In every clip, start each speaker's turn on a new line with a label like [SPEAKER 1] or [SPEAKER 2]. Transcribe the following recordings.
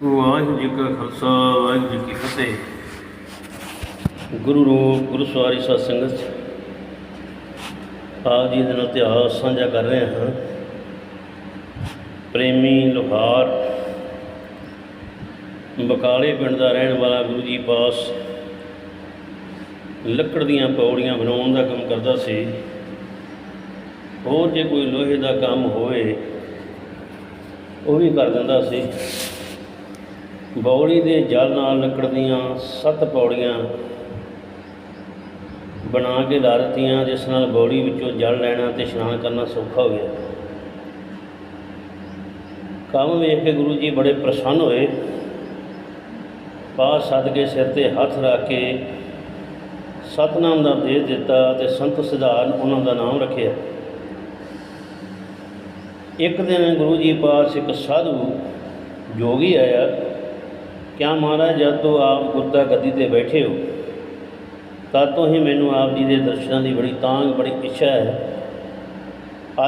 [SPEAKER 1] ਵਾਹਿਗੁਰੂ ਜੀ ਕਾ ਖਾਲਸਾ, ਵਾਹਿਗੁਰੂ ਜੀ ਕੀ ਫਤਿਹ। ਗੁਰੂ ਰੂਪ, ਗੁਰੂ ਸਵਾਰੀ ਸਾਧ ਸੰਗਤ ਆਪ ਜੀ ਦੇ ਨਾਲ ਇਤਿਹਾਸ ਸਾਂਝਾ ਕਰ ਰਹੇ ਹਾਂ। ਪ੍ਰੇਮੀ ਲੋਹਾਰ, ਬਕਾਲੇ ਪਿੰਡ ਦਾ ਰਹਿਣ ਵਾਲਾ ਗੁਰੂ ਜੀ ਪਾਸ ਲੱਕੜ ਦੀਆਂ ਪੌੜੀਆਂ ਬਣਾਉਣ ਦਾ ਕੰਮ ਕਰਦਾ ਸੀ। ਹੋਰ ਜੇ ਕੋਈ ਲੋਹੇ ਦਾ ਕੰਮ ਹੋਵੇ, ਉਹ ਵੀ ਕਰ ਦਿੰਦਾ ਸੀ। ਬੌੜੀ ਦੇ ਜਲ ਨਾਲ ਲੱਕੜ ਦੀਆਂ ਸੱਤ ਪੌੜੀਆਂ ਬਣਾ ਕੇ ਲਾ ਦਿੱਤੀਆਂ, ਜਿਸ ਨਾਲ ਬੌੜੀ ਵਿੱਚੋਂ ਜਲ ਲੈਣਾ ਤੇ ਇਸ਼ਨਾਨ ਕਰਨਾ ਸੌਖਾ ਹੋ ਗਿਆ। ਕੰਮ ਵੇਖ ਕੇ ਗੁਰੂ ਜੀ ਬੜੇ ਪ੍ਰਸੰਨ ਹੋਏ। ਪਾ ਸੱਦ ਕੇ ਸਿਰ ਤੇ ਹੱਥ ਰੱਖ ਕੇ ਸਤਨਾਮ ਦਾ ਉਪਦੇਸ਼ ਦਿੱਤਾ ਤੇ ਸੰਤ ਸਿਧਾਰਨ ਉਹਨਾਂ ਦਾ ਨਾਮ ਰੱਖਿਆ। ਇੱਕ ਦਿਨ ਗੁਰੂ ਜੀ ਪਾਸ ਇੱਕ ਸਾਧੂ ਜੋਗੀ ਆਇਆ। ਕਿਆ ਮਹਾਰਾਜ, ਜਦ ਤੋਂ ਆਪ ਗੁਰਤਾ ਗੱਦੀ ਤੇ ਬੈਠੇ ਹੋ, ਤਦ ਤੋਂ ਹੀ ਮੈਨੂੰ ਆਪ ਜੀ ਦੇ ਦਰਸ਼ਨਾਂ ਦੀ ਬੜੀ ਤਾਂਗ ਬੜੀ ਇੱਛਾ ਹੈ।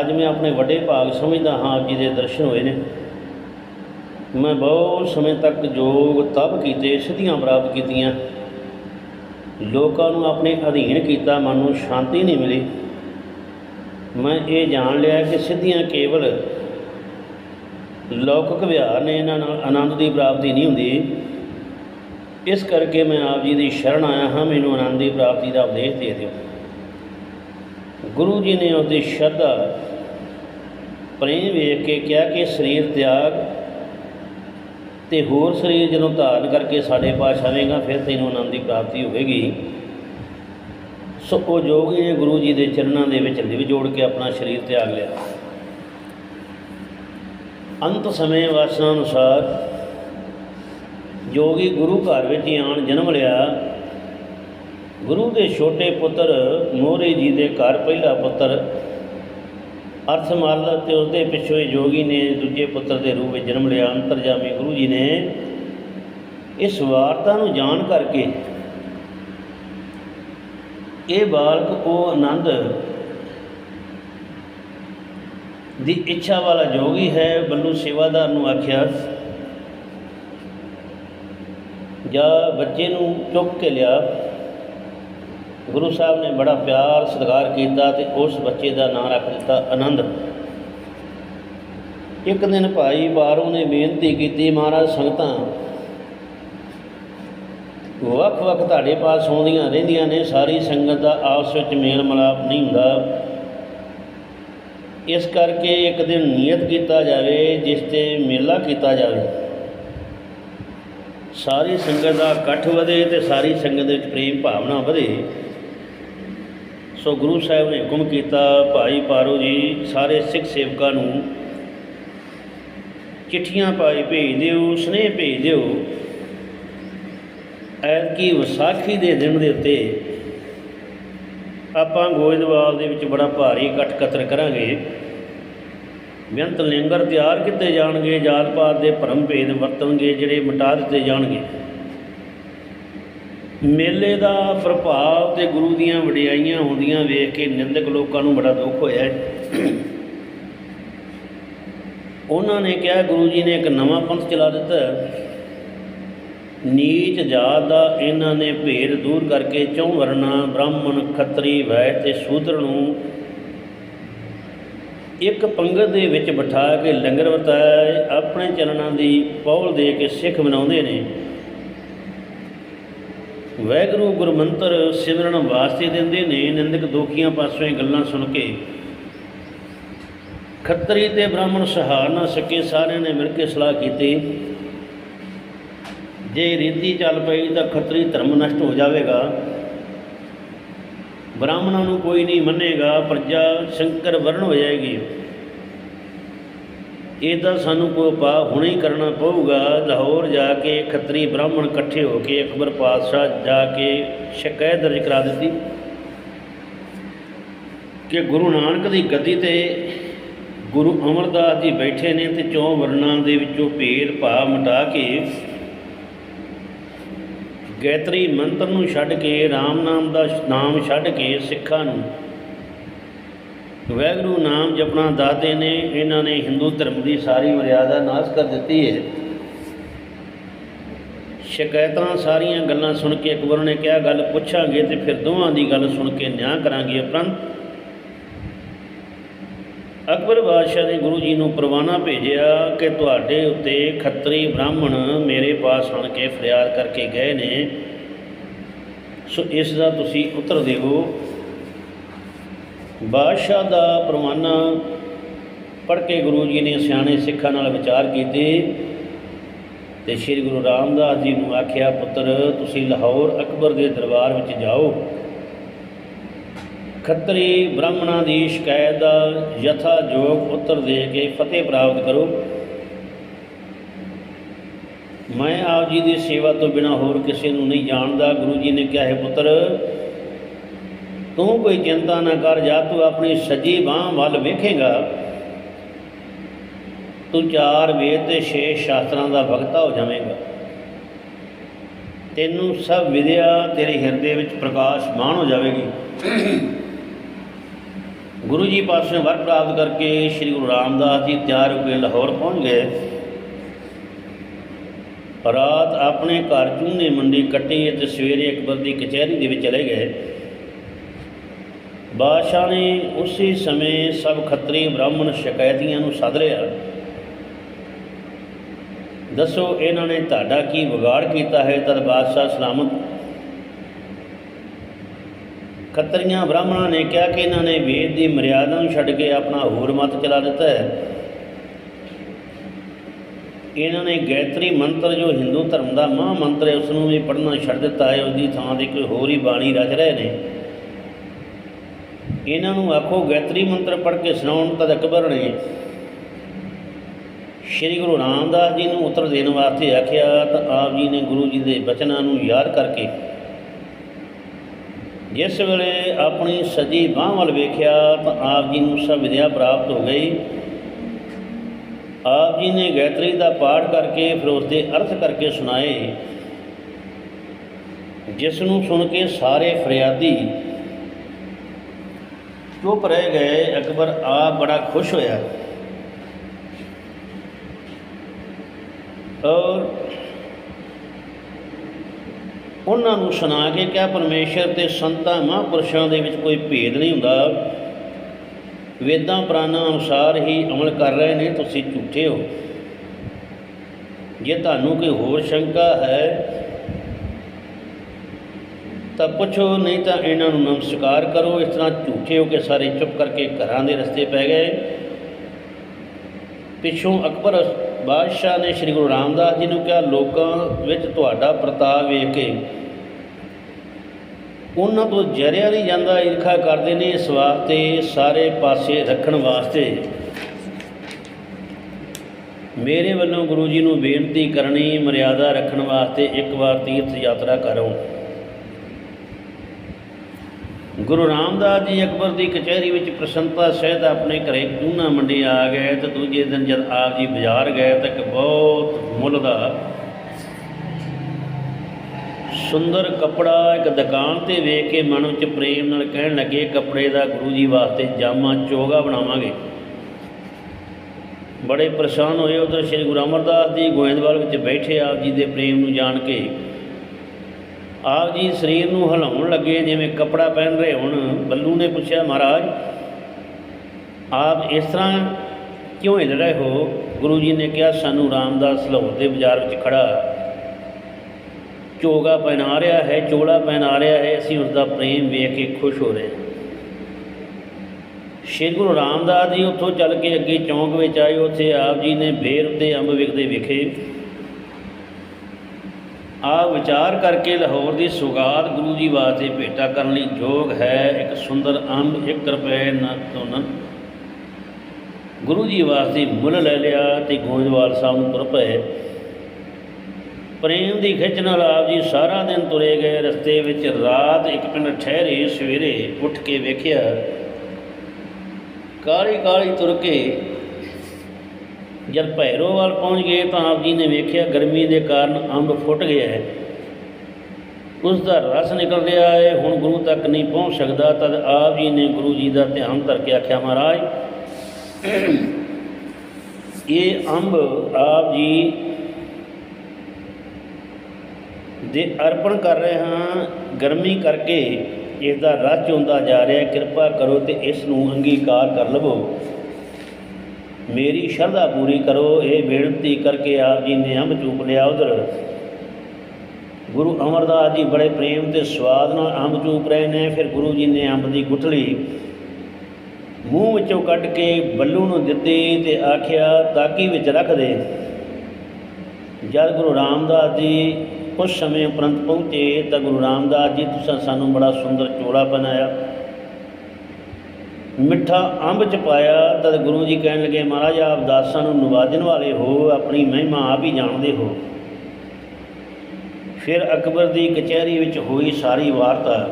[SPEAKER 1] ਅੱਜ ਮੈਂ ਆਪਣੇ ਵੱਡੇ ਭਾਗ ਸਮਝਦਾ ਹਾਂ ਆਪ ਜੀ ਦੇ ਦਰਸ਼ਨ ਹੋਏ ਨੇ। ਮੈਂ ਬਹੁਤ ਸਮੇਂ ਤੱਕ ਯੋਗ ਤਪ ਕੀਤੇ, ਸਿੱਧੀਆਂ ਪ੍ਰਾਪਤ ਕੀਤੀਆਂ। ਲੋਕਾਂ ਨੂੰ ਆਪਣੇ ਅਧੀਨ ਕੀਤਾ, ਮਨ ਨੂੰ ਸ਼ਾਂਤੀ ਨਹੀਂ ਮਿਲੀ। ਮੈਂ ਇਹ ਜਾਣ ਲਿਆ ਕਿ ਸਿੱਧੀਆਂ ਕੇਵਲ ਲੌਕਿਕ ਵਿਹਾਰ ਨੇ, ਇਹਨਾਂ ਨਾਲ ਆਨੰਦ ਦੀ ਪ੍ਰਾਪਤੀ ਨਹੀਂ ਹੁੰਦੀ। ਇਸ ਕਰਕੇ ਮੈਂ ਆਪ ਜੀ ਦੀ ਸ਼ਰਨ ਆਇਆ ਹਾਂ, ਮੈਨੂੰ ਆਨੰਦ ਦੀ ਪ੍ਰਾਪਤੀ ਦਾ ਉਪਦੇਸ਼ ਦੇ ਦਿਓ। ਗੁਰੂ ਜੀ ਨੇ ਉਹਦੀ ਸ਼ਰਧਾ ਪ੍ਰੇਮ ਵੇਖ ਕੇ ਕਿਹਾ ਕਿ ਸਰੀਰ ਤਿਆਗ ਤੇ ਹੋਰ ਸਰੀਰ ਜਦੋਂ ਧਾਰਨ ਕਰਕੇ ਸਾਡੇ ਪਾਸ ਆਵੇਗਾ ਫਿਰ ਤੈਨੂੰ ਆਨੰਦ ਦੀ ਪ੍ਰਾਪਤੀ ਹੋਵੇਗੀ। ਸੋ ਉਹ ਜੋਗੀ ਨੇ ਗੁਰੂ ਜੀ ਦੇ ਚਰਨਾਂ ਦੇ ਵਿੱਚ ਲਿਵ ਜੋੜ ਕੇ ਆਪਣਾ ਸਰੀਰ ਤਿਆਗ ਲਿਆ। ਅੰਤ ਸਮੇਂ ਵਾਸਨਾ ਅਨੁਸਾਰ ਜੋਗੀ ਗੁਰੂ ਘਰ ਵਿੱਚ ਹੀ ਆਣ ਜਨਮ ਲਿਆ। ਗੁਰੂ ਦੇ ਛੋਟੇ ਪੁੱਤਰ ਮੋਹਰੀ ਜੀ ਦੇ ਘਰ ਪਹਿਲਾ ਪੁੱਤਰ ਅਰਥਮਲ ਤੇ ਉਸਦੇ ਪਿੱਛੋਂ ਹੀ ਜੋਗੀ ਨੇ ਦੂਜੇ ਪੁੱਤਰ ਦੇ ਰੂਪ ਵਿੱਚ ਜਨਮ ਲਿਆ, ਅੰਤਰਜਾਮੀ ਗੁਰੂ ਜੀ ਨੇ। ਇਸ ਵਾਰਤਾ ਨੂੰ ਜਾਣ ਕਰਕੇ ਇਹ ਬਾਲਕ ਉਹ ਆਨੰਦ ਦੀ ਇੱਛਾ ਵਾਲਾ ਜੋਗੀ ਹੈ, ਬੱਲੂ ਸੇਵਾਦਾਰ ਨੂੰ ਆਖਿਆ ਜਾਂ ਬੱਚੇ ਨੂੰ ਚੁੱਕ ਕੇ ਲਿਆ। ਗੁਰੂ ਸਾਹਿਬ ਨੇ ਬੜਾ ਪਿਆਰ ਸਤਿਕਾਰ ਕੀਤਾ ਤੇ ਉਸ ਬੱਚੇ ਦਾ ਨਾਂ ਰੱਖ ਦਿੱਤਾ ਆਨੰਦ। ਇੱਕ ਦਿਨ ਭਾਈ ਬਾਹਰੋਂ ਨੇ ਬੇਨਤੀ ਕੀਤੀ, ਮਹਾਰਾਜ, ਸੰਗਤਾਂ ਵੱਖ-ਵੱਖ ਤੁਹਾਡੇ ਪਾਸ ਆਉਂਦੀਆਂ ਰਹਿੰਦੀਆਂ ਨੇ, ਸਾਰੀ ਸੰਗਤ ਦਾ ਆਪਸ ਵਿੱਚ ਮੇਲ ਮਿਲਾਪ ਨਹੀਂ ਹੁੰਦਾ। ਇਸ ਕਰਕੇ ਇੱਕ ਦਿਨ ਨਿਯਤ ਕੀਤਾ ਜਾਵੇ, ਜਿਸ ਤੇ ਮੇਲਾ ਕੀਤਾ ਜਾਵੇ। ਸਾਰੀ ਸੰਗਤ ਦਾ ਇਕੱਠ ਵਧੇ ਤੇ ਸਾਰੀ ਸੰਗਤ ਵਿੱਚ ਪ੍ਰੇਮ ਭਾਵਨਾ ਵਧੇ। ਸੋ ਗੁਰੂ ਸਾਹਿਬ ਨੇ ਹੁਕਮ ਕੀਤਾ, ਭਾਈ ਪਾਰੋ ਜੀ, ਸਾਰੇ ਸਿੱਖ ਸੇਵਕਾਂ ਨੂੰ ਚਿੱਠੀਆਂ ਪਾਈ ਭੇਜ ਦਿਓ, ਸਨੇਹ ਭੇਜ ਦਿਓ। ਐਤਕੀ ਵਿਸਾਖੀ ਦੇ ਦਿਨ ਦੇ ਉੱਤੇ ਆਪਾਂ ਗੋਇੰਦਵਾਲ ਦੇ ਵਿੱਚ ਬੜਾ ਭਾਰੀ ਇਕੱਠ ਕਤਰ ਕਰਾਂਗੇ। ਬੇਅੰਤ ਲੰਗਰ ਤਿਆਰ ਕੀਤੇ ਜਾਣਗੇ, ਜਾਤ ਪਾਤ ਦੇ ਭਰਮ ਭੇਦ ਵਰਤਣਗੇ, ਜਿਹੜੇ ਮਿਟਾ ਦਿੱਤੇ ਜਾਣਗੇ। ਮੇਲੇ ਦਾ ਪ੍ਰਭਾਵ ਤੇ ਗੁਰੂ ਦੀਆਂ ਵਡਿਆਈਆਂ ਹੁੰਦੀਆਂ ਵੇਖ ਕੇ ਨਿੰਦਕ ਲੋਕਾਂ ਨੂੰ ਬੜਾ ਦੁੱਖ ਹੋਇਆ ਉਹਨਾਂ ਨੇ ਕਿਹਾ, ਗੁਰੂ ਜੀ ਨੇ ਇੱਕ ਨਵਾਂ ਪੰਥ ਚਲਾ ਦਿੱਤਾ ਨੀਚ ਜਾਤ ਦਾ ਇਹਨਾਂ ਨੇ ਭੇਦ ਦੂਰ ਕਰਕੇ ਚੌਂ ਵਰਣਾ ਬ੍ਰਾਹਮਣ ਖੱਤਰੀ ਵੈਦ ਤੇ ਸ਼ੂਦਰ ਨੂੰ ਇੱਕ ਪੰਗਤ ਦੇ ਵਿੱਚ ਬਿਠਾ ਕੇ ਲੰਗਰ ਵਰਤਾਇਆ ਆਪਣੇ ਚਰਨਾਂ ਦੀ ਪੌਲ ਦੇ ਕੇ ਸਿੱਖ ਮਨਾਉਂਦੇ ਨੇ। ਵੈਗਰੂ ਗੁਰਮੰਤਰ ਸਿਮਰਨ ਵਾਸਤੇ ਦਿੰਦੇ ਨੇ। ਨਿੰਦਕ ਦੋਖੀਆਂ ਪਾਸੋਂ ਇਹ ਗੱਲਾਂ ਸੁਣ ਕੇ ਖੱਤਰੀ ਤੇ ਬ੍ਰਾਹਮਣ ਸਹਾਰ ਨਾ ਸਕੇ। ਸਾਰਿਆਂ ਨੇ ਮਿਲ ਕੇ ਸਲਾਹ ਕੀਤੀ। ਜੇ ਰੀਤੀ ਚੱਲ ਪਈ ਤਾਂ ਖੱਤਰੀ ਧਰਮ ਨਸ਼ਟ ਹੋ ਜਾਵੇਗਾ। ਬ੍ਰਾਹਮਣਾਂ ਨੂੰ ਕੋਈ ਨਹੀਂ ਮੰਨੇਗਾ, ਪ੍ਰਜਾ ਸ਼ੰਕਰ ਵਰਣ ਹੋ ਜਾਏਗੀ। ਇਹ ਤਾਂ ਸਾਨੂੰ ਕੋਈ ਉਪਾਅ ਹੁਣੇ ਹੀ ਕਰਨਾ ਪਊਗਾ। ਲਾਹੌਰ ਜਾ ਕੇ ਖੱਤਰੀ ਬ੍ਰਾਹਮਣ ਇਕੱਠੇ ਹੋ ਕੇ ਅਕਬਰ ਪਾਤਸ਼ਾਹ ਜਾ ਕੇ ਸ਼ਿਕਾਇਤ ਦਰਜ ਕਰਾ ਦਿੱਤੀ ਕਿ ਗੁਰੂ ਨਾਨਕ ਦੀ ਗੱਦੀ ਤੇ ਗੁਰੂ ਅਮਰਦਾਸ ਜੀ ਬੈਠੇ ਨੇ ਤੇ ਚੌਂ ਵਰਣਾਂ ਦੇ ਵਿੱਚੋਂ ਭੇਦ ਭਾਵ ਮਿਟਾ ਕੇ ਗੈਤਰੀ ਮੰਤਰ ਨੂੰ ਛੱਡ ਕੇ RAM ਨਾਮ ਦਾ ਨਾਮ ਛੱਡ ਕੇ ਸਿੱਖਾਂ ਨੂੰ। ਵੈਗਰੂ ਨਾਮ ਜਪਣਾ ਦਾਦੇ ਨੇ, ਇਹਨਾਂ ਨੇ ਹਿੰਦੂ ਧਰਮ ਦੀ ਸਾਰੀ ਮਰਿਆਦਾ ਨਾਸ਼ ਕਰ ਦਿੱਤੀ ਹੈ। ਸ਼ਿਕਾਇਤਾਂ ਸਾਰੀਆਂ ਗੱਲਾਂ ਸੁਣ ਕੇ ਅਕਬਰ ਨੇ ਕਿਹਾ, ਗੱਲ ਪੁੱਛਾਂਗੇ ਤੇ ਫਿਰ ਦੋਵਾਂ ਦੀ ਗੱਲ ਸੁਣ ਕੇ ਨਿਆਂ ਕਰਾਂਗੇ, ਉਪਰੰਤ ਅਕਬਰ ਬਾਦਸ਼ਾਹ ਨੇ ਗੁਰੂ ਜੀ ਨੂੰ ਪ੍ਰਵਾਨਾ ਭੇਜਿਆ ਕਿ ਤੁਹਾਡੇ ਉੱਤੇ ਖੱਤਰੀ ਬ੍ਰਾਹਮਣ ਮੇਰੇ ਪਾਸ ਆਣ ਕੇ ਫਰਿਆਦ ਕਰਕੇ ਗਏ ਨੇ। ਸੋ ਇਸ ਦਾ ਤੁਸੀਂ ਉੱਤਰ ਦਿਓ। ਬਾਦਸ਼ਾਹ ਦਾ ਪ੍ਰਵਾਨਾ ਪੜ੍ਹ ਕੇ ਗੁਰੂ ਜੀ ਨੇ ਸਿਆਣੇ ਸਿੱਖਾਂ ਨਾਲ ਵਿਚਾਰ ਕੀਤੇ ਤੇ ਸ੍ਰੀ ਗੁਰੂ ਰਾਮਦਾਸ ਜੀ ਨੂੰ ਆਖਿਆ, ਪੁੱਤਰ, ਤੁਸੀਂ ਲਾਹੌਰ ਅਕਬਰ ਦੇ ਦਰਬਾਰ ਵਿੱਚ ਜਾਓ। ਖੱਤਰੀ ਬ੍ਰਾਹਮਣਾਂ ਦੀ ਸ਼ਿਕਾਇਤ ਦਾ ਯਥਾ ਜੋਗ ਉੱਤਰ ਦੇ ਕੇ ਫਤਿਹ ਪ੍ਰਾਪਤ ਕਰੋ। ਮੈਂ ਆਪ ਜੀ ਦੀ ਸੇਵਾ ਤੋਂ ਬਿਨਾ ਹੋਰ ਕਿਸੇ ਨੂੰ ਨਹੀਂ ਜਾਣਦਾ। ਗੁਰੂ ਜੀ ਨੇ ਕਿਹਾ, ਹੈ ਪੁੱਤਰ, ਤੂੰ ਕੋਈ ਚਿੰਤਾ ਨਾ ਕਰ, ਜਾ ਤੂੰ ਆਪਣੀ ਸੱਜੀ ਬਾਹ ਵੱਲ ਵੇਖੇਗਾ। ਤੂੰ ਚਾਰ ਵੇਦ ਤੇ ਛੇ ਸ਼ਾਸਤਰਾਂ ਦਾ ਭਗਤਾ ਹੋ ਜਾਵੇਂਗਾ। ਤੈਨੂੰ ਸਭ ਵਿਦਿਆ ਤੇਰੇ ਹਿਰਦੇ ਵਿੱਚ ਪ੍ਰਕਾਸ਼ਮਾਨ ਹੋ ਜਾਵੇਗੀ। ਗੁਰੂ ਜੀ ਪਾਸੋਂ ਵਰ ਪ੍ਰਾਪਤ ਕਰਕੇ ਸ੍ਰੀ ਗੁਰੂ ਰਾਮਦਾਸ ਜੀ ਤਿਆਰ ਹੋ ਕੇ ਲਾਹੌਰ ਪਹੁੰਚ ਗਏ। ਰਾਤ ਆਪਣੇ ਘਰ ਚੂਨੇ ਮੰਡੀ ਕੱਟੀ ਅਤੇ ਸਵੇਰੇ ਅਕਬਰ ਦੀ ਕਚਹਿਰੀ ਦੇ ਵਿੱਚ ਚਲੇ ਗਏ। ਬਾਦਸ਼ਾਹ ਨੇ ਉਸੇ ਸਮੇਂ ਸਭ ਖੱਤਰੀ ਬ੍ਰਾਹਮਣ ਸ਼ਿਕਾਇਤੀਆਂ ਨੂੰ ਸੱਦ ਲਿਆ। ਦੱਸੋ, ਇਹਨਾਂ ਨੇ ਤੁਹਾਡਾ ਕੀ ਵਿਗਾੜ ਕੀਤਾ ਹੈ? ਤਦ ਬਾਦਸ਼ਾਹ ਸਲਾਮਤ ਖੱਤਰੀਆਂ ਬ੍ਰਾਹਮਣਾਂ ਨੇ ਕਿਹਾ ਕਿ ਇਹਨਾਂ ਨੇ ਵੇਦ ਦੀ ਮਰਿਆਦਾ ਨੂੰ ਛੱਡ ਕੇ ਆਪਣਾ ਹੋਰ ਮਤ ਚਲਾ ਦਿੱਤਾ ਹੈ। ਇਹਨਾਂ ਨੇ ਗਾਇਤਰੀ ਮੰਤਰ ਜੋ ਹਿੰਦੂ ਧਰਮ ਦਾ ਮਹਾ ਮੰਤਰ ਹੈ ਉਸ ਨੂੰ ਵੀ ਪੜ੍ਹਨਾ ਛੱਡ ਦਿੱਤਾ ਹੈ। ਉਸ ਦੀ ਥਾਂ ਤੇ ਕੋਈ ਹੋਰ ਹੀ ਬਾਣੀ ਰਚ ਰਹੇ ਨੇ। ਇਹਨਾਂ ਨੂੰ ਆਖੋ, ਗਾਇਤਰੀ ਮੰਤਰ ਪੜ੍ਹ ਕੇ ਸੁਣਾਉਣ ਤਦ ਅਕਬਰ ਨੇ ਸ਼੍ਰੀ ਗੁਰੂ ਰਾਮਦਾਸ ਜੀ ਨੂੰ ਉੱਤਰ ਦੇਣ ਵਾਸਤੇ ਆਖਿਆ, ਤਾਂ ਆਪ ਜੀ ਨੇ ਗੁਰੂ ਜੀ ਦੇ ਬਚਨਾਂ ਨੂੰ ਯਾਦ ਕਰਕੇ ਜਿਸ ਵੇਲੇ ਆਪਣੀ ਸਜੀ ਬਾਹ ਵੱਲ ਵੇਖਿਆ ਤਾਂ ਆਪ ਜੀ ਨੂੰ ਸਭ ਵਿਦਿਆ ਪ੍ਰਾਪਤ ਹੋ ਗਈ। ਆਪ ਜੀ ਨੇ ਗਾਇਤਰੀ ਦਾ ਪਾਠ ਕਰਕੇ ਫਿਰ ਉਸ ਦੇ ਅਰਥ ਕਰਕੇ ਸੁਣਾਏ। ਜਿਸ ਨੂੰ ਸੁਣ ਕੇ ਸਾਰੇ ਫਰਿਆਦੀ ਚੁੱਪ ਰਹਿ ਗਏ। ਅਕਬਰ ਆਪ ਬੜਾ ਖੁਸ਼ ਹੋਇਆ। ਔਰ ਉਹਨਾਂ ਨੂੰ ਸੁਣਾ ਕੇ ਕਿਹਾ ਪਰਮੇਸ਼ਰ ਤੇ ਸੰਤਾਂ ਮਹਾਂਪੁਰਸ਼ਾਂ ਦੇ ਵਿੱਚ ਕੋਈ ਭੇਦ ਨਹੀਂ ਹੁੰਦਾ। ਵੇਦਾਂ ਪ੍ਰਾਨਾਂ ਅਨੁਸਾਰ ਹੀ ਅਮਲ ਕਰ ਰਹੇ ਨੇ, ਤੁਸੀਂ ਝੂਠੇ ਹੋ। ਜੇ ਤੁਹਾਨੂੰ ਕੋਈ ਹੋਰ ਸ਼ੰਕਾ ਹੈ, ਤਾਂ ਪੁੱਛੋ, ਨਹੀਂ ਤਾਂ ਇਹਨਾਂ ਨੂੰ ਨਮਸਕਾਰ ਕਰੋ। ਇਸ ਤਰ੍ਹਾਂ ਝੂਠੇ ਹੋ ਕੇ ਸਾਰੇ ਚੁੱਪ ਕਰਕੇ ਘਰਾਂ ਦੇ ਰਸਤੇ ਪੈ ਗਏ। ਪਿੱਛੋਂ ਅਕਬਰ ਬਾਦਸ਼ਾਹ ਨੇ ਸ੍ਰੀ ਗੁਰੂ ਰਾਮਦਾਸ ਜੀ ਨੂੰ ਕਿਹਾ, ਲੋਕਾਂ ਵਿੱਚ ਤੁਹਾਡਾ ਪ੍ਰਤਾਪ ਵੇਖ ਕੇ ਉਹਨਾਂ ਤੋਂ ਜਰਿਆ ਨਹੀਂ ਜਾਂਦਾ, ਈਰਖਾ ਕਰਦੇ ਨੇ ਇਸ ਵਾਸਤੇ ਸਾਰੇ ਪਾਸੇ ਰੱਖਣ ਵਾਸਤੇ। ਮੇਰੇ ਵੱਲੋਂ ਗੁਰੂ ਜੀ ਨੂੰ ਬੇਨਤੀ ਕਰਨੀ, ਮਰਿਆਦਾ ਰੱਖਣ ਵਾਸਤੇ ਇੱਕ ਵਾਰ ਤੀਰਥ ਯਾਤਰਾ ਕਰੋ। ਗੁਰੂ ਰਾਮਦਾਸ ਜੀ ਅਕਬਰ ਦੀ ਕਚਹਿਰੀ ਵਿੱਚ ਪ੍ਰਸੰਨਤਾ ਸਹਿਤ ਆਪਣੇ ਘਰੇ ਕੂਨਾ ਮੰਡੀ ਆ ਗਏ ਤੇ ਦੂਜੇ ਦਿਨ ਜਦ ਆਪ ਜੀ ਬਾਜ਼ਾਰ ਗਏ ਤਾਂ ਇੱਕ ਬਹੁਤ ਮੁੱਲ ਦਾ ਸੁੰਦਰ ਕੱਪੜਾ ਇੱਕ ਦੁਕਾਨ ਤੇ ਵੇਖ ਕੇ ਮਨ ਵਿੱਚ ਪ੍ਰੇਮ ਨਾਲ ਕਹਿਣ ਲੱਗੇ, ਕੱਪੜੇ ਦਾ ਗੁਰੂ ਜੀ ਵਾਸਤੇ ਜਾਮਾ ਚੋਗਾ ਬਣਾਵਾਂਗੇ। ਬੜੇ ਪਰੇਸ਼ਾਨ ਹੋਏ ਉਧਰ ਸ੍ਰੀ ਗੁਰੂ ਅਮਰਦਾਸ ਜੀ ਗੋਇੰਦਵਾਲ ਵਿੱਚ ਬੈਠੇ ਆਪ ਜੀ ਦੇ ਪ੍ਰੇਮ ਨੂੰ ਜਾਣ ਕੇ। ਆਪ ਜੀ ਸਰੀਰ ਨੂੰ ਹਿਲਾਉਣ ਲੱਗੇ, ਜਿਵੇਂ ਕੱਪੜਾ ਪਹਿਨ ਰਹੇ ਹੁਣ, ਬੱਲੂ ਨੇ ਪੁੱਛਿਆ, ਮਹਾਰਾਜ, ਆਪ ਇਸ ਤਰ੍ਹਾਂ ਕਿਉਂ ਹਿਲ ਰਹੇ ਹੋ? ਗੁਰੂ ਜੀ ਨੇ ਕਿਹਾ, ਸਾਨੂੰ ਰਾਮਦਾਸ ਲਾਹੌਰ ਦੇ ਬਾਜ਼ਾਰ ਵਿੱਚ ਖੜਾ ਚੋਗਾ ਪਹਿਨਾ ਰਿਹਾ ਹੈ, ਚੋਲਾ ਪਹਿਨਾ ਰਿਹਾ ਹੈ, ਅਸੀਂ ਉਸ ਦਾ ਪ੍ਰੇਮ ਵੇਖ ਕੇ ਖੁਸ਼ ਹੋ ਰਹੇ ਹਾਂ। ਸ਼੍ਰੀ ਗੁਰੂ ਰਾਮਦਾਸ ਜੀ ਉੱਥੋਂ ਚੱਲ ਕੇ ਅੱਗੇ ਚੌਂਕ ਵਿੱਚ ਆਏ, ਉੱਥੇ ਆਪ ਜੀ ਨੇ ਬੇਰ ਉੱਤੇ ਅੰਬ ਵਿਕਦੇ ਵਿਖੇ। ਆ ਵਿਚਾਰ ਕਰਕੇ ਲਾਹੌਰ ਦੀ ਸੁਗਾਤ ਗੁਰੂ ਜੀ ਵਾਸਤੇ ਭੇਟਾ ਕਰਨ ਲਈ ਯੋਗ ਹੈ। ਇੱਕ ਸੁੰਦਰ ਅੰਬ 1 ਰੁਪਏ ਨਾ ਤੋਂ ਗੁਰੂ ਜੀ ਵਾਸਤੇ ਮੁੱਲ ਲੈ ਲਿਆ ਤੇ ਗੋਇੰਦਵਾਲ ਸਾਹਿਬ ਨੂੰ ਤੁਰ ਪਏ। ਪ੍ਰੇਮ ਦੀ ਖਿੱਚ ਨਾਲ ਆਪ ਜੀ ਸਾਰਾ ਦਿਨ ਤੁਰੇ ਗਏ। ਰਸਤੇ ਵਿੱਚ ਰਾਤ ਇੱਕ ਪਿੰਡ ਠਹਿਰੇ, ਸਵੇਰੇ ਉੱਠ ਕੇ ਵੇਖਿਆ। ਕਾਲੀ ਕਾਲੀ ਤੁਰ ਕੇ ਜਦ ਭੈਰੋਵਾਲ ਪਹੁੰਚ ਗਏ ਤਾਂ ਆਪ ਜੀ ਨੇ ਵੇਖਿਆ ਗਰਮੀ ਦੇ ਕਾਰਨ ਅੰਬ ਫੁੱਟ ਗਿਆ ਹੈ। ਉਸ ਦਾ ਰਸ ਨਿਕਲ ਰਿਹਾ ਹੈ, ਹੁਣ ਗੁਰੂ ਤੱਕ ਨਹੀਂ ਪਹੁੰਚ ਸਕਦਾ। ਤਦ ਆਪ ਜੀ ਨੇ ਗੁਰੂ ਜੀ ਦਾ ਧਿਆਨ ਧਰ ਕੇ ਆਖਿਆ, ਮਹਾਰਾਜ, ਇਹ ਅੰਬ ਆਪ ਜੀ ਦੇ ਅਰਪਣ ਕਰ ਰਹੇ ਹਾਂ। ਗਰਮੀ ਕਰਕੇ ਇਸ ਦਾ ਰਸ ਚੁੰਦਾ ਜਾ ਰਿਹਾ ਕਿਰਪਾ ਕਰੋ ਤੇ ਇਸ ਨੂੰ ਅੰਗੀਕਾਰ ਕਰ ਲਵੋ। ਮੇਰੀ ਸ਼ਰਧਾ ਪੂਰੀ ਕਰੋ, ਇਹ ਬੇਨਤੀ ਕਰਕੇ ਆਪ ਜੀ ਨੇ ਅੰਬ ਚੂਪ ਲਿਆ ਉਧਰ। ਗੁਰੂ ਅਮਰਦਾਸ ਜੀ ਬੜੇ ਪ੍ਰੇਮ ਤੇ ਸਵਾਦ ਨਾਲ ਅੰਬ ਚੂਪ ਰਹੇ ਨੇ, ਫਿਰ ਗੁਰੂ ਜੀ ਨੇ ਅੰਬ ਦੀ ਗੁਠਲੀ ਮੂੰਹ ਵਿੱਚੋਂ ਕੱਢ ਕੇ ਬੱਲੂ ਨੂੰ ਦਿੱਤੀ ਤੇ ਆਖਿਆ ਤਾਕੀ ਵਿੱਚ ਰੱਖ ਦੇ। ਜਦ ਗੁਰੂ ਰਾਮਦਾਸ ਜੀ ਕੁਝ ਸਮੇਂ ਉਪਰੰਤ ਪਹੁੰਚੇ, ਤਾਂ ਗੁਰੂ ਰਾਮਦਾਸ ਜੀ, ਤੁਸੀਂ ਸਾਨੂੰ ਬੜਾ ਸੁੰਦਰ ਚੋਲਾ ਬਣਾਇਆ। ਮਿੱਠਾ ਅੰਬ ਚ ਪਾਇਆ, ਤਦ ਗੁਰੂ ਜੀ ਕਹਿਣ ਲੱਗੇ, ਮਹਾਰਾਜ, ਆਪ ਦਾਸਾਂ ਨੂੰ ਨਵਾਜਣ ਵਾਲੇ ਹੋ, ਆਪਣੀ ਮਹਿਮਾ ਆਪ ਹੀ ਜਾਣਦੇ ਹੋ। ਫਿਰ ਅਕਬਰ ਦੀ ਕਚਹਿਰੀ ਵਿੱਚ ਹੋਈ ਸਾਰੀ ਵਾਰਤਾ।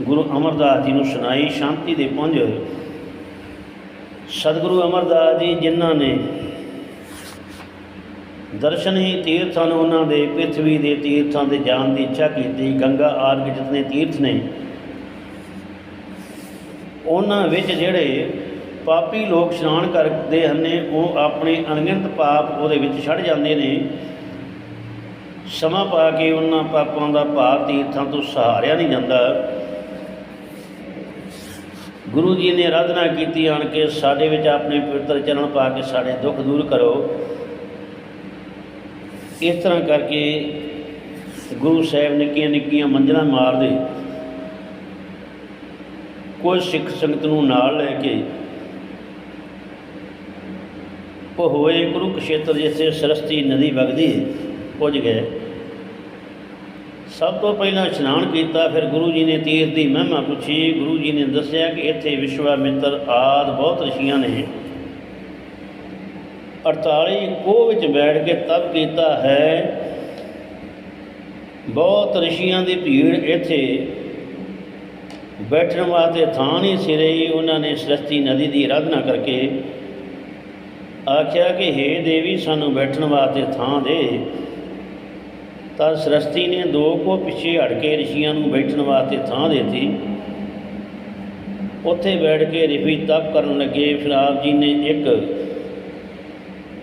[SPEAKER 1] ਗੁਰੂ ਅਮਰਦਾਸ ਜੀ ਨੂੰ ਸੁਣਾਈ, ਸ਼ਾਂਤੀ ਦੇ ਪੁੰਜ ਸਤਿਗੁਰੂ ਅਮਰਦਾਸ ਜੀ, ਜਿਨ੍ਹਾਂ ਨੇ ਦਰਸ਼ਨ ਹੀ ਤੀਰਥਾਂ ਨੂੰ ਉਹਨਾਂ ਦੇ ਪ੍ਰਿਥਵੀ ਦੇ ਤੀਰਥਾਂ ਤੇ ਜਾਣ ਦੀ ਇੱਛਾ ਕੀਤੀ, ਗੰਗਾ ਆਦਿ ਜਿਤਨੇ ਤੀਰਥ ਨੇ ਉਹਨਾਂ ਵਿੱਚ ਜਿਹੜੇ ਪਾਪੀ ਲੋਕ ਇਸ਼ਨਾਨ ਕਰਦੇ ਹਨ ਉਹ ਆਪਣੇ ਅਣਗਿਣਤ ਪਾਪ ਉਹਦੇ ਵਿੱਚ ਛੱਡ ਜਾਂਦੇ ਨੇ। ਸਮਾਂ ਪਾ ਕੇ ਉਹਨਾਂ ਪਾਪਾਂ ਦਾ ਭਾਰ ਤੀਰਥਾਂ ਤੋਂ ਸਹਾਰਿਆ ਨਹੀਂ ਜਾਂਦਾ। ਗੁਰੂ ਜੀ ਨੇ ਆਰਾਧਨਾ ਕੀਤੀ, ਆਣ ਕੇ ਸਾਡੇ ਵਿੱਚ ਆਪਣੇ ਪਵਿੱਤਰ ਚਰਨ ਪਾ ਕੇ ਸਾਡੇ ਦੁੱਖ ਦੂਰ ਕਰੋ। ਇਸ ਤਰ੍ਹਾਂ ਕਰਕੇ ਗੁਰੂ ਸਾਹਿਬ ਨਿੱਕੀਆਂ ਨਿੱਕੀਆਂ ਮੰਜ਼ਲਾਂ ਮਾਰਦੇ। ਕੁਝ ਸਿੱਖ ਸੰਗਤ ਨੂੰ ਨਾਲ ਲੈ ਕੇ ਉਹ ਹੋਏ ਕੁਰੂਕਸ਼ੇਤਰ ਜਿੱਥੇ ਸਰਸਤੀ ਨਦੀ ਵਗਦੀ ਪੁੱਜ ਗਏ। ਸਭ ਤੋਂ ਪਹਿਲਾਂ ਇਸ਼ਨਾਨ ਕੀਤਾ, ਫਿਰ ਗੁਰੂ ਜੀ ਨੇ ਤੀਰਥ ਦੀ ਮਹਿਮਾ ਪੁੱਛੀ। ਗੁਰੂ ਜੀ ਨੇ ਦੱਸਿਆ ਕਿ ਇੱਥੇ ਵਿਸ਼ਵਾਮਿੱਤਰ ਆਦ ਬਹੁਤ ਰਿਸ਼ੀਆਂ ਨੇ। 48 ਕੋਹ ਵਿੱਚ ਬੈਠ ਕੇ ਤਪ ਕੀਤਾ ਹੈ। ਬਹੁਤ ਰਿਸ਼ੀਆਂ ਦੀ ਭੀੜ ਇੱਥੇ ਬੈਠਣ ਵਾਸਤੇ ਥਾਂ ਨਹੀਂ ਸਿਰੇ ਰਹੀ, ਉਹਨਾਂ ਨੇ ਸਰਸਤੀ ਨਦੀ ਦੀ ਆਰਾਧਨਾ ਕਰਕੇ ਆਖਿਆ ਕਿ ਹੇ ਦੇਵੀ, ਸਾਨੂੰ ਬੈਠਣ ਵਾਸਤੇ ਥਾਂ ਦੇ। ਤਾਂ ਸਰਸਤੀ ਨੇ ਦੋ ਕੋ ਪਿੱਛੇ ਹਟ ਕੇ ਰਿਸ਼ੀਆਂ ਨੂੰ ਬੈਠਣ ਵਾਸਤੇ ਥਾਂ ਦਿੱਤੀ। ਉੱਥੇ ਬੈਠ ਕੇ ਰਿਫੀ ਤਪ ਕਰਨ ਲੱਗੇ। ਫਿਰ ਆਪ ਜੀ ਨੇ ਇੱਕ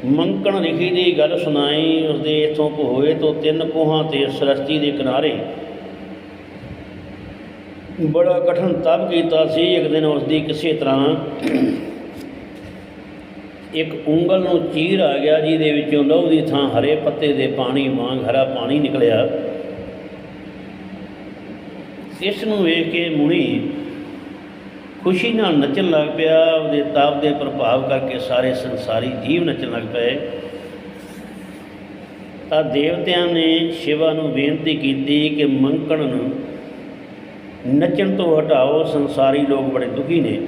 [SPEAKER 1] ਮੰਕਣ ਰਿਖੀ ਦੀ ਗੱਲ ਸੁਣਾਈ। ਉਸਦੇ ਇਥੋਂ ਹੋਏ ਤੋਂ ਤਿੰਨ ਕੋਹਾਂ ਤੇ ਸਰਸਤੀ ਦੇ ਕਿਨਾਰੇ ਬੜਾ ਕਠਨ ਤਪ ਕੀਤਾ ਸੀ। ਇੱਕ ਦਿਨ ਉਸ ਦੀ ਕਿਸੇ ਤਰ੍ਹਾਂ ਇੱਕ ਉਂਗਲ ਨੂੰ ਚੀਰ ਆ ਗਿਆ, ਜਿਹਦੇ ਵਿੱਚੋਂ ਲਹੂ ਦੀ ਥਾਂ ਹਰੇ ਪੱਤੇ ਦੇ ਪਾਣੀ ਵਾਂਗ ਹਰਾ ਪਾਣੀ ਨਿਕਲਿਆ। ਇਸ ਨੂੰ ਵੇਖ ਕੇ ਮੁਨੀ ਖੁਸ਼ੀ ਨਾਲ ਨੱਚਣ ਲੱਗ ਪਿਆ। ਉਹਦੇ ਤਾਪ ਦੇ ਪ੍ਰਭਾਵ ਕਰਕੇ ਸਾਰੇ ਸੰਸਾਰੀ ਜੀਵ ਨੱਚਣ ਲੱਗ ਪਏ। ਤਾਂ ਦੇਵਤਿਆਂ ਨੇ ਸ਼ਿਵਾ ਨੂੰ ਬੇਨਤੀ ਕੀਤੀ ਕਿ ਮੰਕਣ ਨੂੰ ਨੱਚਣ ਤੋਂ ਹਟਾਓ ਸੰਸਾਰੀ ਲੋਕ ਬੜੇ ਦੁਖੀ ਨੇ।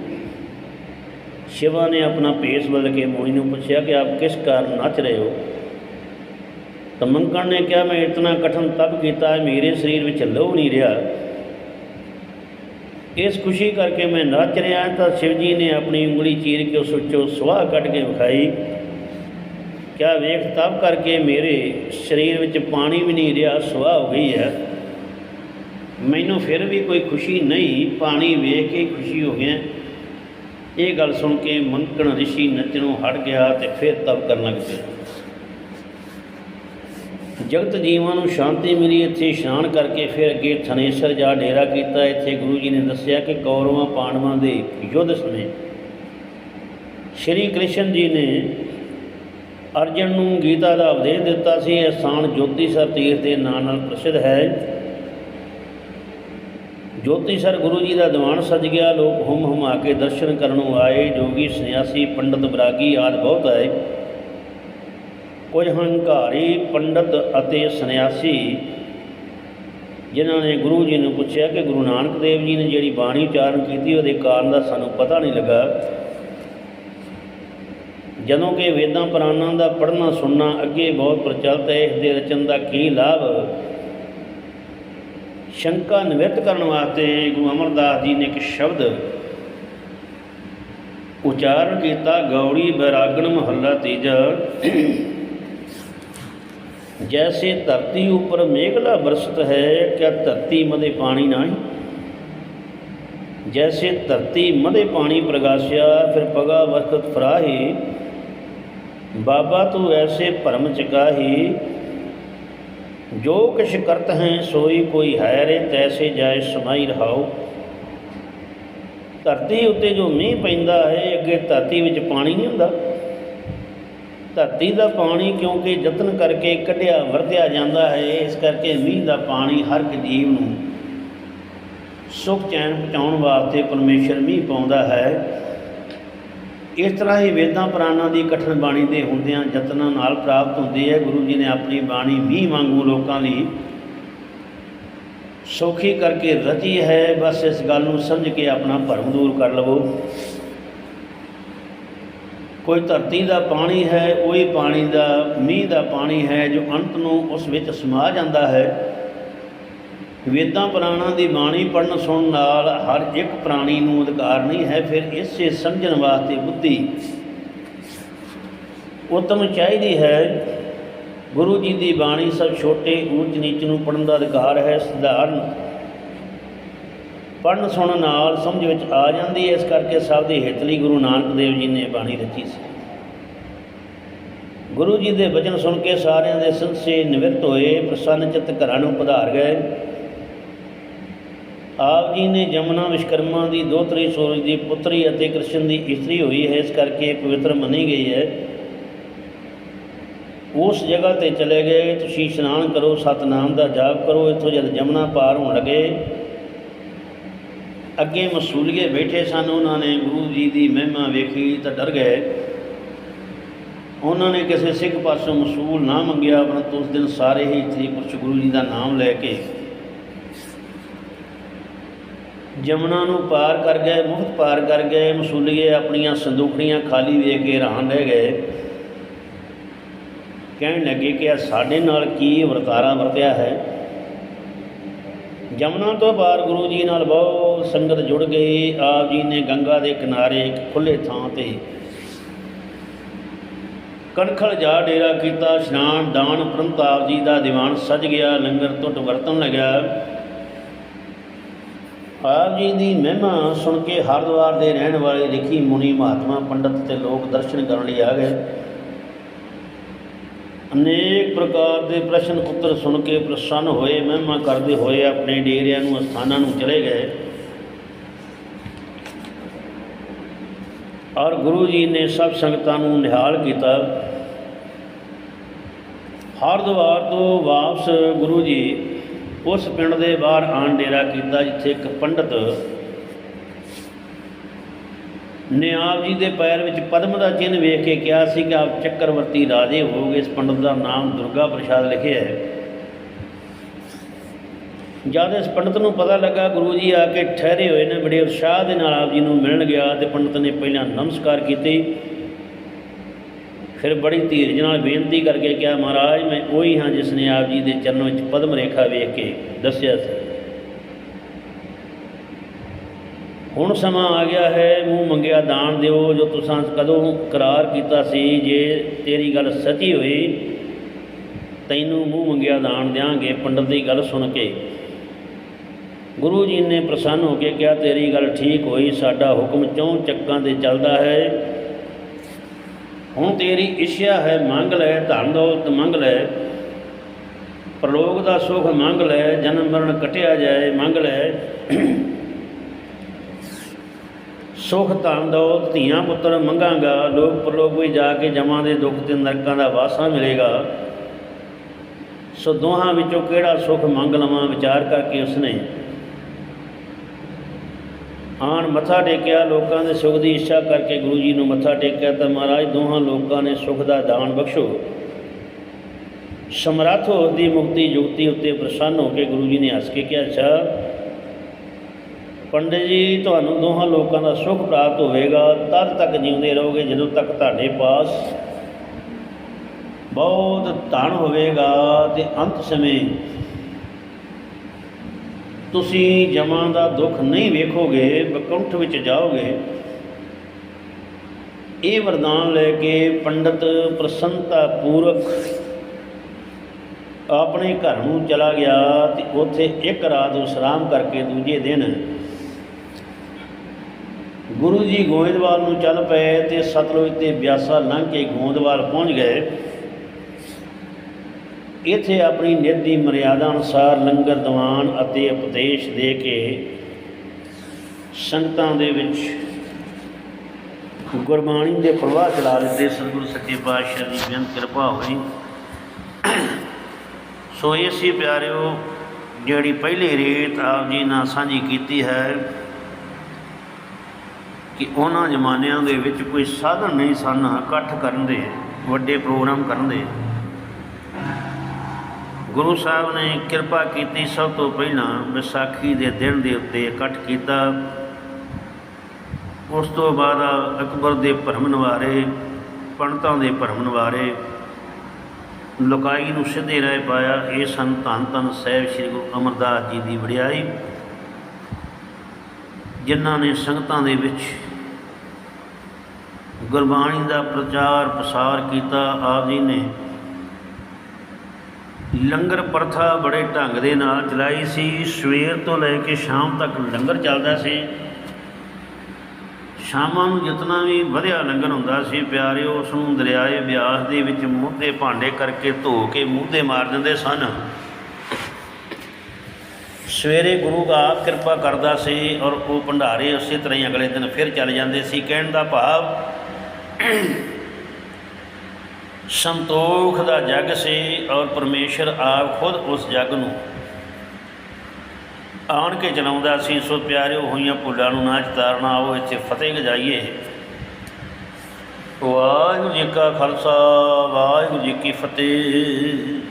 [SPEAKER 1] ਸ਼ਿਵਾ ਨੇ ਆਪਣਾ ਭੇਸ ਬਦਲ ਕੇ ਮੋਹੀ ਨੂੰ ਪੁੱਛਿਆ ਕਿ ਆਪ ਕਿਸ ਕਾਰਨ ਨੱਚ ਰਹੇ ਹੋ? ਤਾਂ ਮੰਕਣ ਨੇ ਕਿਹਾ, ਮੈਂ ਇਤਨਾ ਕਠਨ ਤਪ ਕੀਤਾ ਹੈ ਮੇਰੇ ਸਰੀਰ ਵਿੱਚ ਲਹੂ ਨਹੀਂ ਰਿਹਾ। ਇਸ ਖੁਸ਼ੀ ਕਰਕੇ ਮੈਂ ਨੱਚ ਰਿਹਾ ਤਾਂ ਸ਼ਿਵ ਜੀ ਨੇ ਆਪਣੀ ਉਂਗਲੀ ਚੀਰ ਕੇ ਉਸ ਵਿੱਚੋਂ ਸੁਆਹ ਕੱਢ ਕੇ ਵਿਖਾਈ। ਕਿਆ ਵੇਖ, ਤਪ ਕਰਕੇ ਮੇਰੇ ਸਰੀਰ ਵਿੱਚ ਪਾਣੀ ਵੀ ਨਹੀਂ ਰਿਹਾ, ਸੁਆਹ ਹੋ ਗਈ ਹੈ। ਮੈਨੂੰ ਫਿਰ ਵੀ ਕੋਈ ਖੁਸ਼ੀ ਨਹੀਂ, ਪਾਣੀ ਵੇਖ ਕੇ ਖੁਸ਼ੀ ਹੋ ਗਿਆ। ਇਹ ਗੱਲ ਸੁਣ ਕੇ ਮੰਕਣ ਰਿਸ਼ੀ ਨੱਚਣੋਂ ਹਟ ਗਿਆ ਤੇ ਫਿਰ ਤਪ ਕਰਨ ਲੱਗ ਪਿਆ। ਜਗਤ ਜੀਵਾਂ ਨੂੰ ਸ਼ਾਂਤੀ ਮਿਲੀ, ਇੱਥੇ ਇਸ਼ਨਾਨ ਕਰਕੇ ਫਿਰ ਅੱਗੇ ਥਨੇਸਰ ਜਾ ਡੇਰਾ ਕੀਤਾ। ਇੱਥੇ ਗੁਰੂ ਜੀ ਨੇ ਦੱਸਿਆ ਕਿ ਕੌਰਵਾਂ ਪਾਂਡਵਾਂ ਦੇ ਯੁੱਧ ਸਮੇਂ ਸ਼੍ਰੀ ਕ੍ਰਿਸ਼ਨ ਜੀ ਨੇ ਅਰਜਨ ਨੂੰ ਗੀਤਾ ਦਾ ਉਪਦੇਸ਼ ਦਿੱਤਾ ਸੀ, ਇਹ ਸਥਾਨ ਜੋਤੀਸਰ ਤੀਰਥ ਦੇ ਨਾਂ ਨਾਲ ਪ੍ਰਸਿੱਧ ਹੈ। ਜੋਤੀ ਸਰ ਗੁਰੂ ਜੀ ਦਾ ਦੀਵਾਨ ਸਜ ਗਿਆ, ਲੋਕ ਹੁਮ ਹੁਮਾ ਕੇ ਦਰਸ਼ਨ ਕਰਨ ਨੂੰ ਆਏ, ਜੋਗੀ ਸੰਨਿਆਸੀ ਪੰਡਤ ਬਰਾਗੀ ਆਦਿ ਬਹੁਤ ਆਏ। ਕੁਝ ਹੰਕਾਰੀ ਪੰਡਤ ਅਤੇ ਸੰਨਿਆਸੀ, ਜਿਨ੍ਹਾਂ ਨੇ ਗੁਰੂ ਜੀ ਨੂੰ ਪੁੱਛਿਆ ਕਿ ਗੁਰੂ ਨਾਨਕ ਦੇਵ ਜੀ ਨੇ ਜਿਹੜੀ ਬਾਣੀ ਉਚਾਰਨ ਕੀਤੀ, ਉਹਦੇ ਕਾਰਨ ਦਾ ਸਾਨੂੰ ਪਤਾ ਨਹੀਂ ਲੱਗਾ। ਜਦੋਂ ਕਿ ਵੇਦਾਂ ਪੁਰਾਣਾਂ ਦਾ ਪੜ੍ਹਨਾ ਸੁਣਨਾ ਅੱਗੇ ਬਹੁਤ ਪ੍ਰਚਲਿਤ ਹੈ, ਇਸ ਦੇ ਰਚਨ ਦਾ ਕੀ ਲਾਭ? ਸ਼ੰਕਾ ਨਿਵਰਤ ਕਰਨ ਵਾਸਤੇ ਗੁਰੂ ਅਮਰਦਾਸ ਜੀ ਨੇ ਇੱਕ ਸ਼ਬਦ ਉਚਾਰਨ ਕੀਤਾ ਗੌੜੀ ਬੈਰਾਗਣ ਮਹੱਲਾ ਤੀਜਾ। ਜੈਸੇ ਧਰਤੀ ਉੱਪਰ ਮੇਘਲਾ ਬਰਸਤ ਹੈ, ਕਿਆ ਧਰਤੀ ਮਦੇ ਪਾਣੀ ਨਹੀਂ? ਜੈਸੇ ਧਰਤੀ ਮਦੇ ਪਾਣੀ ਪ੍ਰਗਾਸਿਆ, ਫਿਰ ਪਗਾ ਵਕਤ ਫਰਾਹੀ। ਬਾਬਾ ਤੂੰ ਐਸੇ ਭਰਮ ਚਕਾਹੀ ਜੋ ਕਿਛ ਕਰਤ ਹੈ ਸੋਈ ਕੋਈ ਹੈ ਰੇ, ਤੈਸੇ ਜਾਏ ਸਮਾਈ ਰਹਾਓ ਧਰਤੀ ਉੱਤੇ ਜੋ ਮੀਂਹ ਪੈਂਦਾ ਹੈ, ਅੱਗੇ ਧਰਤੀ ਵਿੱਚ ਪਾਣੀ ਨਹੀਂ ਹੁੰਦਾ। ਧਰਤੀ ਦਾ ਪਾਣੀ ਕਿਉਂਕਿ ਯਤਨ ਕਰਕੇ ਕੱਢਿਆ, ਵਰਤਿਆ ਜਾਂਦਾ ਹੈ, ਇਸ ਕਰਕੇ ਮੀਂਹ ਦਾ ਪਾਣੀ ਹਰ ਇੱਕ ਜੀਵ ਨੂੰ ਸੁਖ ਚੈਨ ਪਹੁੰਚਾਉਣ ਵਾਸਤੇ ਪਰਮੇਸ਼ਰ ਮੀਂਹ ਪਾਉਂਦਾ ਹੈ। ਇਸ ਤਰ੍ਹਾਂ ਹੀ ਵੇਦਾਂ ਪੁਰਾਣਾਂ ਦੀ ਕਠਨ ਬਾਣੀ ਦੇ ਹੁੰਦਿਆਂ ਯਤਨਾਂ ਨਾਲ ਪ੍ਰਾਪਤ ਹੁੰਦੀ ਹੈ। ਗੁਰੂ ਜੀ ਨੇ ਆਪਣੀ ਬਾਣੀ ਮੀਂਹ ਵਾਂਗੂ ਲੋਕਾਂ ਲਈ ਸੌਖੀ ਕਰਕੇ ਰਚੀ ਹੈ। ਬਸ ਇਸ ਗੱਲ ਨੂੰ ਸਮਝ ਕੇ ਆਪਣਾ ਭਰਮ ਦੂਰ ਕਰ ਲਵੋ। ਕੋਈ ਧਰਤੀ ਦਾ ਪਾਣੀ ਹੈ, ਉਹੀ ਪਾਣੀ ਦਾ ਮੀਂਹ ਦਾ ਪਾਣੀ ਹੈ, ਜੋ ਅੰਤ ਨੂੰ ਉਸ ਵਿੱਚ ਸਮਾ ਜਾਂਦਾ ਹੈ। ਵੇਦਾਂ ਪੁਰਾਣਾਂ ਦੀ ਬਾਣੀ ਪੜਨ ਸੁਣਨ ਨਾਲ ਹਰ ਇੱਕ ਪ੍ਰਾਣੀ ਨੂੰ ਅਧਿਕਾਰ ਨਹੀਂ ਹੈ, ਫਿਰ ਇਸੇ ਸਮਝਣ ਵਾਸਤੇ ਬੁੱਧੀ ਉਤਮ ਚਾਹੀਦੀ ਹੈ। ਗੁਰੂ ਜੀ ਦੀ ਬਾਣੀ ਸਭ ਛੋਟੇ ਊਚ ਨੀਚ ਨੂੰ ਪੜਨ ਦਾ ਅਧਿਕਾਰ ਹੈ, ਸਧਾਰਨ। ਪੜਨ ਸੁਣਨ ਨਾਲ ਸਮਝ ਵਿੱਚ ਆ ਜਾਂਦੀ ਹੈ, ਇਸ ਕਰਕੇ ਸਭ ਦੇ ਹਿੱਤ ਲਈ ਗੁਰੂ ਨਾਨਕ ਦੇਵ ਜੀ ਨੇ ਬਾਣੀ ਰਚੀ ਸੀ। ਗੁਰੂ ਜੀ ਦੇ ਬਚਨ ਸੁਣ ਕੇ ਸਾਰਿਆਂ ਦੇ ਸੰਸੇ ਨਿਵਰਤ ਹੋਏ ਪ੍ਰਸੰਨ ਚਿੱਤ ਘਰਾਂ ਨੂੰ ਪਧਾਰ ਗਏ। ਆਪ ਜੀ ਨੇ ਜਮਨਾ ਵਿਸ਼ਕਰਮਾ ਦੀ ਦੋਤਰੀ ਸੂਰਜ ਦੀ ਪੁੱਤਰੀ ਅਤੇ ਕ੍ਰਿਸ਼ਨ ਦੀ ਇਸਤਰੀ ਹੋਈ ਹੈ, ਇਸ ਕਰਕੇ ਪਵਿੱਤਰ ਮੰਨੀ ਗਈ ਹੈ। ਉਸ ਜਗ੍ਹਾ ਤੇ ਚਲੇ ਗਏ, ਤੁਸੀਂ ਇਸ਼ਨਾਨ ਕਰੋ, ਸਤਨਾਮ ਦਾ ਜਾਪ ਕਰੋ, ਇੱਥੋਂ ਜਦ ਜਮਨਾ ਪਾਰ ਹੋਣ ਲੱਗੇ, ਅੱਗੇ ਮਸੂਲੀਏ ਬੈਠੇ ਸਨ, ਉਹਨਾਂ ਨੇ ਗੁਰੂ ਜੀ ਦੀ ਮਹਿਮਾ ਵੇਖੀ ਤਾਂ ਡਰ ਗਏ। ਉਹਨਾਂ ਨੇ ਕਿਸੇ ਸਿੱਖ ਪਾਸੋਂ ਮਸੂਲ ਨਾ ਮੰਗਿਆ, ਪਰੰਤੂ ਉਸ ਦਿਨ ਸਾਰੇ ਹੀ ਇੱਥੇ ਕੁਛ ਗੁਰੂ ਜੀ ਦਾ ਨਾਮ ਲੈ ਕੇ ਜਮਨਾ ਨੂੰ ਪਾਰ ਕਰ ਗਏ, ਮੁਫ਼ਤ ਪਾਰ ਕਰ ਗਏ, ਮਸੂਲੀਏ ਆਪਣੀਆਂ ਸੰਦੂਕੜੀਆਂ ਖਾਲੀ ਵੇਖ ਕੇ ਹੈਰਾਨ ਰਹਿ ਗਏ। ਕਹਿਣ ਲੱਗੇ ਕਿ ਇਹ ਸਾਡੇ ਨਾਲ ਕੀ ਵਰਤਾਰਾ ਵਰਤਿਆ ਹੈ? ਜਮਨਾ ਤੋਂ ਪਾਰ ਗੁਰੂ ਜੀ ਨਾਲ ਬਹੁਤ ਸੰਗਤ ਜੁੜ ਗਈ। ਆਪ ਜੀ ਨੇ ਗੰਗਾ ਦੇ ਕਿਨਾਰੇ ਇੱਕ ਖੁੱਲੇ ਥਾਂ ਤੇ ਕਣਖਲ ਜਾ ਡੇਰਾ ਕੀਤਾ। ਇਸ਼ਨਾਨ, ਦਾਨ ਉਪਰੰਤ ਆਪ ਜੀ ਦਾ ਦੀਵਾਨ ਸਜ ਗਿਆ। ਲੰਗਰ ਟੁੱਟ ਵਰਤਣ ਲੱਗਾ ਆਪ ਜੀ ਦੀ ਮਹਿਮਾ ਸੁਣ ਕੇ ਹਰਿਦੁਆਰ ਦੇ ਰਹਿਣ ਵਾਲੇ ਰਿਖੀ ਮੁਨੀ ਮਹਾਤਮਾ ਪੰਡਤ ਤੇ ਲੋਕ ਦਰਸ਼ਨ ਕਰਨ ਲਈ ਆ ਗਏ। ਅਨੇਕ ਪ੍ਰਕਾਰ ਦੇ ਪ੍ਰਸ਼ਨ ਉੱਤਰ ਸੁਣ ਕੇ ਪ੍ਰਸੰਨ ਹੋਏ, ਮਹਿਮਾ ਕਰਦੇ ਹੋਏ ਆਪਣੇ ਡੇਰਿਆਂ ਨੂੰ ਸਥਾਨਾਂ ਨੂੰ ਚਲੇ ਗਏ। ਔਰ ਗੁਰੂ ਜੀ ਨੇ ਸਭ ਸੰਗਤਾਂ ਨੂੰ ਨਿਹਾਲ ਕੀਤਾ। ਹਰਿਦੁਆਰ ਤੋਂ ਵਾਪਸ ਗੁਰੂ ਜੀ ਉਸ ਪਿੰਡ ਦੇ ਬਾਹਰ ਆਣ ਡੇਰਾ ਕੀਤਾ ਜਿੱਥੇ ਇੱਕ ਪੰਡਤ ਨੇ ਆਪ ਜੀ ਦੇ ਪੈਰ ਵਿੱਚ ਪਦਮ ਦਾ ਚਿੰਨ੍ਹ ਵੇਖ ਕੇ ਕਿਹਾ ਸੀ ਕਿ ਆਪ ਚੱਕਰਵਰਤੀ ਰਾਜੇ ਹੋਗੇ ਇਸ ਪੰਡਤ ਦਾ ਨਾਮ ਦੁਰਗਾ ਪ੍ਰਸਾਦ ਲਿਖਿਆ ਹੈ। ਜਦ ਇਸ ਪੰਡਤ ਨੂੰ ਪਤਾ ਲੱਗਾ, ਗੁਰੂ ਜੀ ਆ ਕੇ ਠਹਿਰੇ ਹੋਏ ਨੇ। ਬੜੇ ਉਤਸ਼ਾਹ ਦੇ ਨਾਲ ਆਪ ਜੀ ਨੂੰ ਮਿਲਣ ਗਿਆ ਤੇ ਪੰਡਤ ਨੇ ਪਹਿਲਾਂ ਨਮਸਕਾਰ ਕੀਤੀ। ਫਿਰ ਬੜੀ ਧੀਰਜ ਨਾਲ ਬੇਨਤੀ ਕਰਕੇ ਕਿਹਾ, ਮਹਾਰਾਜ, ਮੈਂ ਉਹੀ ਹਾਂ ਜਿਸ ਨੇ ਆਪ ਜੀ ਦੇ ਚਰਨ ਵਿੱਚ ਪਦਮ ਰੇਖਾ ਵੇਖ ਕੇ ਦੱਸਿਆ ਸੀ। ਹੁਣ ਸਮਾਂ ਆ ਗਿਆ ਹੈ, ਮੂੰਹ ਮੰਗਿਆ ਦਾਨ ਦਿਓ, ਜੋ ਤੁਸੀਂ ਕਦੋਂ ਕਰਾਰ ਕੀਤਾ ਸੀ, ਜੇ ਤੇਰੀ ਗੱਲ ਸੱਚੀ ਹੋਈ, ਤੈਨੂੰ ਮੂੰਹ ਮੰਗਿਆ ਦਾਨ ਦਿਆਂਗੇ। ਪੰਡਤ ਦੀ ਗੱਲ ਸੁਣ ਕੇ ਗੁਰੂ ਜੀ ਨੇ ਪ੍ਰਸੰਨ ਹੋ ਕੇ ਕਿਹਾ, ਤੇਰੀ ਗੱਲ ਠੀਕ ਹੋਈ, ਸਾਡਾ ਹੁਕਮ ਚੌਂ ਚੱਕਾਂ ਤੇ ਚੱਲਦਾ ਹੈ। ਹੁਣ ਤੇਰੀ ਇੱਛਾ ਹੈ, ਮੰਗ ਲੈ, ਧਨ ਦੌਲਤ ਮੰਗ ਲੈ। ਪ੍ਰਲੋਕ ਦਾ ਸੁਖ ਮੰਗ ਲੈ, ਜਨਮ ਮਰਨ ਕਟਿਆ ਜਾਏ, ਮੰਗ ਲੈ। ਸੁਖ ਧਨ ਦੌਲਤ ਧੀਆਂ ਪੁੱਤਰ ਮੰਗਾਂਗਾ, ਲੋਕ ਪ੍ਰਲੋਕ ਵਿੱਚ ਜਾ ਕੇ ਜਮਾਂ ਦੇ ਦੁੱਖ ਤੇ ਨਰਕਾਂ ਦਾ ਵਾਸਾ ਮਿਲੇਗਾ। ਸੋ ਦੋਹਾਂ ਵਿੱਚੋਂ ਕਿਹੜਾ ਸੁਖ ਮੰਗ ਲਵਾਂ, ਵਿਚਾਰ ਕਰਕੇ ਉਸਨੇ ਆਣ ਮੱਥਾ ਟੇਕਿਆ, ਲੋਕਾਂ ਦੇ ਸੁਖ ਦੀ ਇੱਛਾ ਕਰਕੇ ਗੁਰੂ ਜੀ ਨੂੰ ਮੱਥਾ ਟੇਕਿਆ ਤਾਂ ਮਹਾਰਾਜ ਦੋਹਾਂ ਲੋਕਾਂ ਨੇ ਸੁਖ ਦਾ ਦਾਨ ਬਖਸ਼ੋ। ਸਮਰੱਥ ਹੋ ਦੀ ਮੁਕਤੀ ਜੁਗਤੀ ਉੱਤੇ ਪ੍ਰਸੰਨ ਹੋ ਕੇ ਗੁਰੂ ਜੀ ਨੇ ਹੱਸ ਕੇ ਕਿਹਾ, ਅੱਛਾ, ਪੰਡਿਤ ਜੀ, ਤੁਹਾਨੂੰ ਦੋਹਾਂ ਲੋਕਾਂ ਦਾ ਸੁਖ ਪ੍ਰਾਪਤ ਹੋਵੇਗਾ। ਤਦ ਤੱਕ ਜਿਉਂਦੇ ਰਹੋਗੇ, ਜਦੋਂ ਤੱਕ ਤੁਹਾਡੇ ਪਾਸ ਬਹੁਤ ਧਨ ਹੋਵੇਗਾ ਤੇ ਅੰਤ ਸਮੇਂ ਤੁਸੀਂ ਜਮਾਂ ਦਾ ਦੁੱਖ ਨਹੀਂ ਵੇਖੋਗੇ ਬਕੁੰਠ ਵਿੱਚ ਜਾਓਗੇ। ਇਹ ਵਰਦਾਨ ਲੈ ਕੇ ਪੰਡਤ ਪ੍ਰਸੰਨਤਾ ਪੂਰਵਕ ਆਪਣੇ ਘਰ ਨੂੰ ਚਲਾ ਗਿਆ ਤੇ ਉੱਥੇ ਇੱਕ ਰਾਤ ਵਿਸ਼ਰਾਮ ਕਰਕੇ ਦੂਜੇ ਦਿਨ ਗੁਰੂ ਜੀ ਗੋਇੰਦਵਾਲ ਨੂੰ ਚੱਲ ਪਏ ਤੇ ਸਤਲੁਜ ਤੇ ਬਿਆਸਾ ਲੰਘ ਕੇ ਗੋਇੰਦਵਾਲ ਪਹੁੰਚ ਗਏ। ਇੱਥੇ ਆਪਣੀ ਨਿੱਧੀ ਮਰਿਆਦਾ ਅਨੁਸਾਰ ਲੰਗਰ ਦੀਵਾਨ ਅਤੇ ਉਪਦੇਸ਼ ਦੇ ਕੇ ਸੰਗਤਾਂ ਦੇ ਵਿੱਚ ਗੁਰਬਾਣੀ ਦੇ ਪ੍ਰਵਾਹ ਚਲਾ ਦਿੱਤੇ। ਸਤਿਗੁਰੂ ਸੱਚੇ ਪਾਤਸ਼ਾਹ ਦੀ ਬੇਅੰਤ ਕਿਰਪਾ ਹੋਈ। ਸੋ ਇਹ ਪਿਆਰਿਓ, ਜਿਹੜੀ ਪਹਿਲੀ ਰੀਤ ਆਪ ਜੀ ਨਾਲ ਸਾਂਝੀ ਕੀਤੀ ਹੈ ਕਿ ਉਹਨਾਂ ਜ਼ਮਾਨਿਆਂ ਦੇ ਵਿੱਚ ਕੋਈ ਸਾਧਨ ਨਹੀਂ ਸਨ, ਇਕੱਠ ਕਰਨ ਦੇ, ਵੱਡੇ ਪ੍ਰੋਗਰਾਮ ਕਰਨ ਦੇ। ਗੁਰੂ ਸਾਹਿਬ ਨੇ ਕਿਰਪਾ ਕੀਤੀ ਸਭ ਤੋਂ ਪਹਿਲਾਂ ਵਿਸਾਖੀ ਦੇ ਦਿਨ ਦੇ ਉੱਤੇ ਇਕੱਠ ਕੀਤਾ। ਉਸ ਤੋਂ ਬਾਅਦ ਅਕਬਰ ਦੇ ਭਰਮ ਨਿਵਾਰੇ, ਪੰਡਤਾਂ ਦੇ ਭਰਮ ਨਿਵਾਰੇ, ਲੁਕਾਈ ਨੂੰ ਸਿੱਧੇ ਰਹਿ ਪਾਇਆ। ਇਹ ਸਨ ਧੰਨ ਧੰਨ ਸਾਹਿਬ ਸ੍ਰੀ ਗੁਰੂ ਅਮਰਦਾਸ ਜੀ ਦੀ ਵਡਿਆਈ, ਜਿਨ੍ਹਾਂ ਨੇ ਸੰਗਤਾਂ ਦੇ ਵਿੱਚ ਗੁਰਬਾਣੀ ਦਾ ਪ੍ਰਚਾਰ ਪ੍ਰਸਾਰ ਕੀਤਾ। ਆਪ ਜੀ ਨੇ ਲੰਗਰ ਪ੍ਰਥਾ ਬੜੇ ਢੰਗ ਦੇ ਨਾਲ ਚਲਾਈ ਸੀ। ਸਵੇਰ ਤੋਂ ਲੈ ਕੇ ਸ਼ਾਮ ਤੱਕ ਲੰਗਰ ਚੱਲਦਾ ਸੀ। ਸ਼ਾਮਾਂ ਨੂੰ ਜਿਤਨਾ ਵੀ ਵਧਿਆ ਲੰਗਰ ਹੁੰਦਾ ਸੀ ਪਿਆਰੇ ਉਸ ਨੂੰ ਦਰਿਆਏ ਬਿਆਸ ਦੇ ਵਿੱਚ ਮੁੱਦੇ ਭਾਂਡੇ ਕਰਕੇ ਧੋ ਕੇ ਮੂੰਹਦੇ ਮਾਰ ਦਿੰਦੇ ਸਨ। ਸਵੇਰੇ ਗੁਰੂ ਆਪ ਕਿਰਪਾ ਕਰਦਾ ਸੀ ਔਰ ਉਹ ਭੰਡਾਰੇ ਉਸੇ ਤਰ੍ਹਾਂ ਹੀ ਅਗਲੇ ਦਿਨ ਫਿਰ ਚੱਲ ਜਾਂਦੇ ਸੀ। ਕਹਿਣ ਦਾ ਭਾਵ ਸੰਤੋਖ ਦਾ ਜਗ ਸੀ ਔਰ ਪਰਮੇਸ਼ਰ ਆਪ ਖੁਦ ਉਸ ਜਗ ਨੂੰ ਆਣ ਕੇ ਚਲਾਉਂਦਾ ਸੀ, ਸੋ ਪਿਆਰਿਓ, ਹੋਈਆਂ ਭੁੱਲਾਂ ਨੂੰ ਨਾ ਚਤਾਰਨਾ ਆਓ ਇੱਥੇ ਫਤਿਹ ਗਜਾਈਏ। ਵਾਹਿਗੁਰੂ ਜੀ ਕਾ ਖਾਲਸਾ, ਵਾਹਿਗੁਰੂ ਜੀ ਕੀ ਫਤਿਹ।